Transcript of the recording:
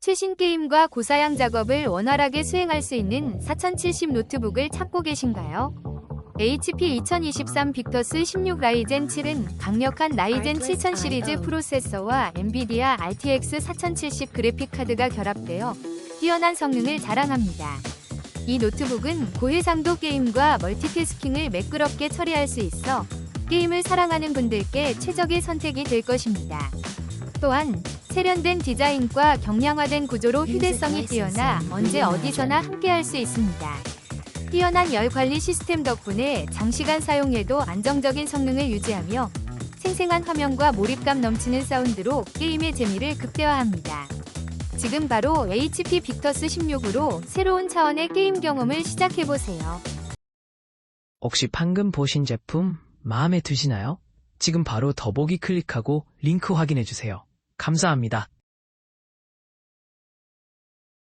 최신 게임과 고사양 작업을 원활하게 수행할 수 있는 4070 노트북을 찾고 계신가요? HP 2023 빅터스 16 라이젠 7은 강력한 라이젠 7000 시리즈 프로세서와 엔비디아 RTX 4070 그래픽 카드가 결합되어 뛰어난 성능을 자랑합니다. 이 노트북은 고해상도 게임과 멀티태스킹을 매끄럽게 처리할 수 있어 게임을 사랑하는 분들께 최적의 선택이 될 것입니다. 또한 세련된 디자인과 경량화된 구조로 휴대성이 뛰어나 언제 어디서나 함께할 수 있습니다. 뛰어난 열 관리 시스템 덕분에 장시간 사용해도 안정적인 성능을 유지하며 생생한 화면과 몰입감 넘치는 사운드로 게임의 재미를 극대화합니다. 지금 바로 HP 빅터스 16으로 새로운 차원의 게임 경험을 시작해보세요. 혹시 방금 보신 제품 마음에 드시나요? 지금 바로 더보기 클릭하고 링크 확인해 주세요. 감사합니다.